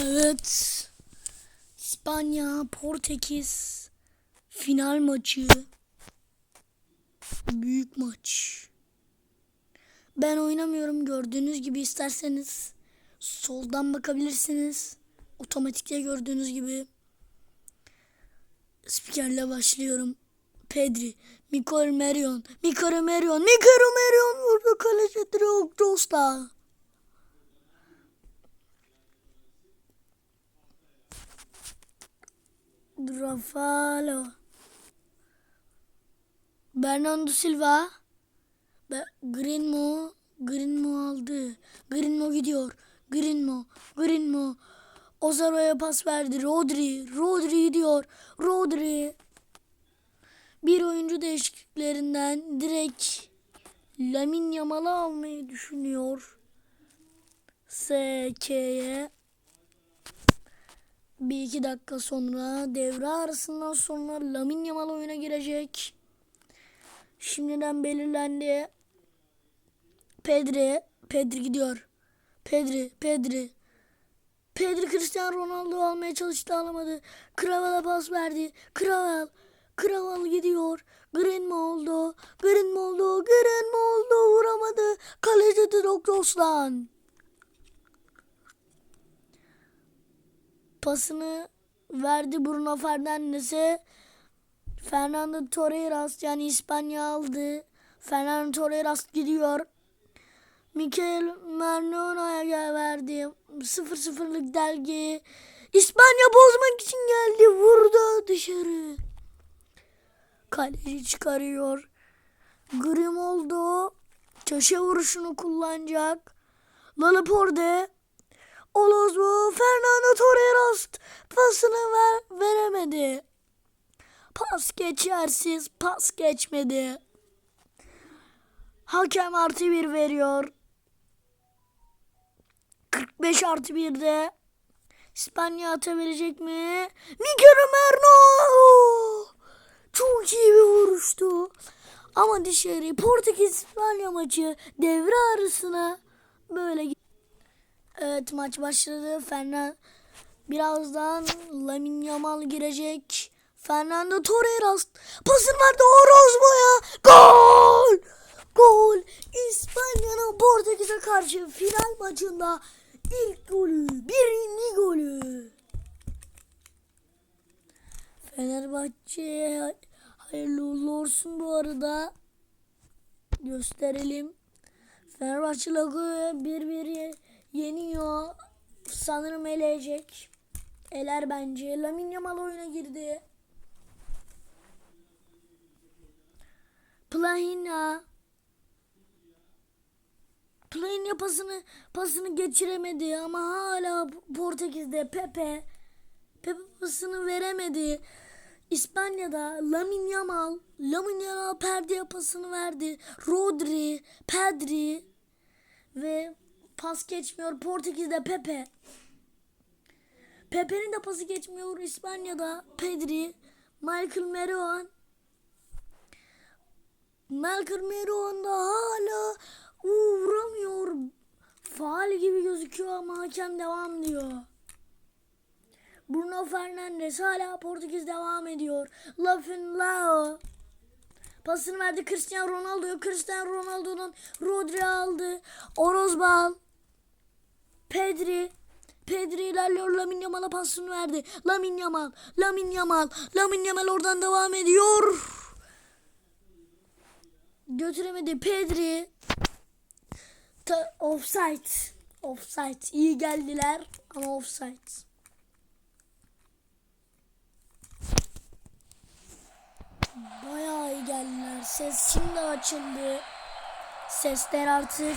Evet. İspanya, Portekiz final maçı. Büyük maç. Ben oynamıyorum gördüğünüz gibi isterseniz soldan bakabilirsiniz. Otomatikte gördüğünüz gibi. Spikerle başlıyorum. Pedri, Mikael Merion, Mikael Merion, Mikael Merion vurdu kaleci Drogos'la. Rafalo. Bernardo Silva. Be Greenmo. Greenmo aldı. Greenmo gidiyor. Greenmo. Greenmo. Ozaro'ya pas verdi. Rodri. Rodri gidiyor. Rodri. Bir oyuncu değişikliklerinden direkt Lamin Yamal'ı almayı düşünüyor. SK'ye. Bir iki dakika sonra devre arasından sonra Lamin Yamal oyuna girecek. Şimdiden belirlendi. Pedri. Pedri gidiyor. Pedri. Pedri. Pedri Cristiano Ronaldo almaya çalıştı alamadı. Kraval'a pas verdi. Kraval. Kraval gidiyor. Green mi oldu? Green mi oldu? Green mi oldu? Vuramadı. Kaleci Drogos'lan. Pasını verdi Bruno Fernandes'e. Fernando Torreira yani İspanya aldı. Fernando Torreira gidiyor. Mikel Mernona'ya verdi. 0-0'lık delgi. İspanya bozmak için geldi. Vurdu dışarı. Kaleci çıkarıyor. Grimaldo köşe vuruşunu kullanacak. Laporte Olozmu Fernando Torreira pasını ver, veremedi. Pas geçersiz, pas geçmedi. Hakem artı bir veriyor. 45 artı bir de İspanya atabilecek mi? Miguel Merno! Çok iyi bir vuruştu. Ama dışarı Portekiz İspanya maçı devre arasına böyle Evet maç başladı. Fernando birazdan Lamin Yamal girecek. Fernando Torreira pasını verdi Orozmo'ya. Gol! Gol! İspanya'nın Portekiz'e karşı final maçında ilk golü, birinci golü. Fenerbahçe hayırlı uğurlu olsun bu arada. Gösterelim. Fenerbahçe logo bir bir yeniyor. Sanırım eleyecek. Eler bence. Lamine Yamal oyuna girdi. Plahina. Plahina pasını pasını geçiremedi ama hala Portekiz'de Pepe. Pepe pasını veremedi. İspanya'da Lamine Yamal, Lamine Yamal perdeye pasını verdi. Rodri, Pedri ve pas geçmiyor Portekiz'de Pepe. Pepe'nin de pası geçmiyor İspanya'da Pedri, Michael Meron. Michael Meron da hala vuramıyor. Faal gibi gözüküyor ama hakem devam diyor. Bruno Fernandes hala Portekiz devam ediyor. Lafın Lao. Pasını verdi Cristiano Ronaldo'ya. Cristiano Ronaldo'dan Rodri aldı. Orozbal. Pedri. Pedri ilerliyor. Lamin Yamal'a pasını verdi. Lamin Yamal. Lamin Yamal. Lamin Yamal oradan devam ediyor. Götüremedi Pedri. Ta, offside. Offside. İyi geldiler ama offside. Bayağı iyi geldiler. Ses şimdi açıldı. Sesler artık.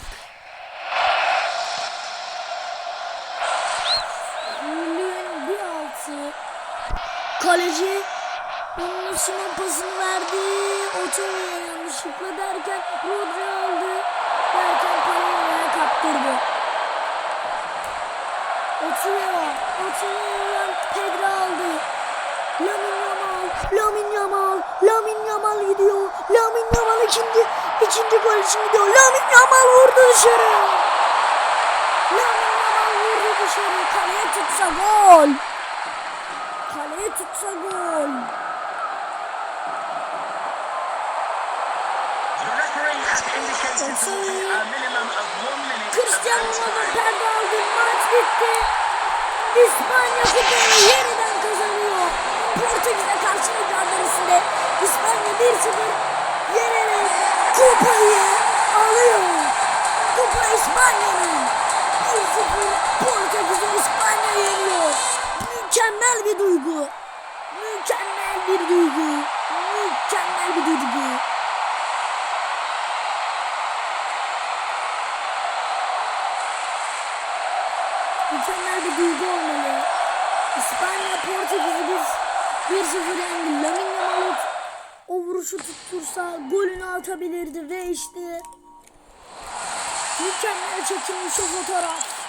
Kaleci onun Simon pasını verdi. Otoya yanlışlıkla derken Rodri aldı. Derken Palermo'ya kaptırdı. Otoya, Otaya'dan Pedro aldı. Lamin Yamal, Lamin Yamal, Lamin Yamal gidiyor. Lamin Yamal ikinci, ikinci gol için gidiyor. Lamin Yamal vurdu dışarı. Lamin Yamal vurdu dışarı kaleye tutsa gol. Kaleye tutsa gol. Cristiano Ronaldo perde aldı. Maç bitti. İspanya kupayı yeniden kazanıyor. Portekiz'e karşı mücadelesinde İspanya 1-0 yenerek kupayı alıyor. Kupa İspanya'nın. 1-0 Mükemmel bir duygu. Mükemmel bir duygu. Mükemmel bir duygu. Mükemmel bir duygu olmalı. İspanya Portekiz'i biz 1-0 yendi. Lamine Yamal o vuruşu tuttursa golünü atabilirdi ve işte mükemmel çekilmiş o fotoğraf.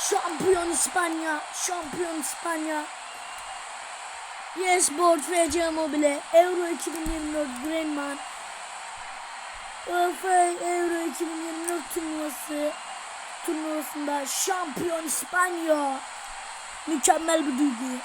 Şampiyon İspanya, şampiyon İspanya. Yes Board FC Mobile, Euro 2024 Greenman, UEFA Euro 2024 turnuvası turnuvasında şampiyon İspanya. Mükemmel bir duygu.